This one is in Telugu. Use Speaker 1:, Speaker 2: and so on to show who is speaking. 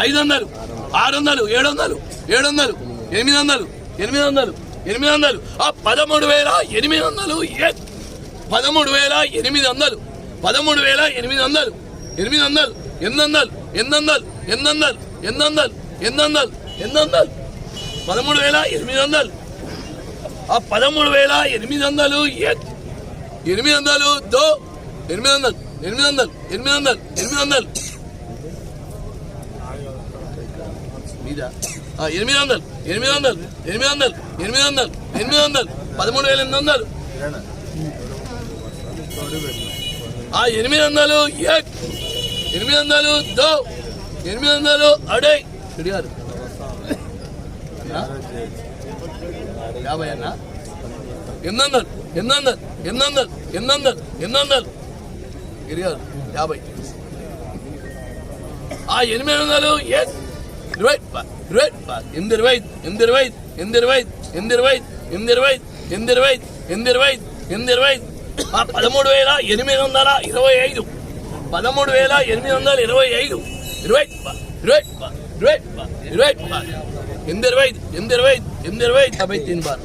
Speaker 1: ఐదు వందలు ఆరు వందలు ఏడు వందలు ఏడు వందలు ఎనిమిది వందలు ఎనిమిది వందలు ఎనిమిది వందలు ఆ పదమూడు వేల ఎనిమిది వందలు పదమూడు వేల ఎనిమిది వందలు పదమూడు వేల ఎనిమిది వందలు ఎనిమిది వందలు ఎనిమిది వందలు ఎనిమిది వందలు ఎనిమిది వందలు ఎనిమిది వందలు ఎనిమిది వందలు ఎనిమిది వందలు పదమూడు వేల ఎనిమిది వందలు ఆ పదమూడు వేల ఎనిమిది వందలు ఎనిమిది వందలు దో ఎనిమిది వందలు ఎనిమిది వందలు ఎనిమిది వందలు ఎనిమిది వందలు మీద ఆ, ఎనిమిది వందలు ఎనిమిది వందలు ఎనిమిది వందలు ఎనిమిది వందలు ఎనిమిది వందలు పదమూడు వేల ఎనిమిది వందలు ఆ ఎనిమిది వందలు ఏ ఎనిమిది వందలు దో ఎనిమిది వందలు అడే గారు యాభై అన్న ఎనిమిది వందలు ఎనిమిది వందలు ఎనిమిది వందలు ఎనిమిది వందలు ఎనిమిది వందలు గిరిగారు యాభై ఆ ఎనిమిది వందలు ఏ ఇరవై ప- ఇరవై ప- ఎనిమిది ఇరవై ఎనిమిది ఇరవై ఎనిమిది ఇరవై ఎనిమిది ఇరవై ఎనిమిది ఇరవై ఎనిమిది ఇరవై ఎనిమిది ఇరవై ఎనిమిది ఇరవై ఆ పదమూడు వేల ఎనిమిది వందల ఇరవై ఐదు పదమూడు వేల ఎనిమిది వందల ఇరవై ఐదు ఇరవై ఇరవై ఇరవై ఇరవై ఎనిమిది ఇరవై ఎనిమిది ఇరవై ఎనిమిది ఇరవై యాభై తీన్ బార్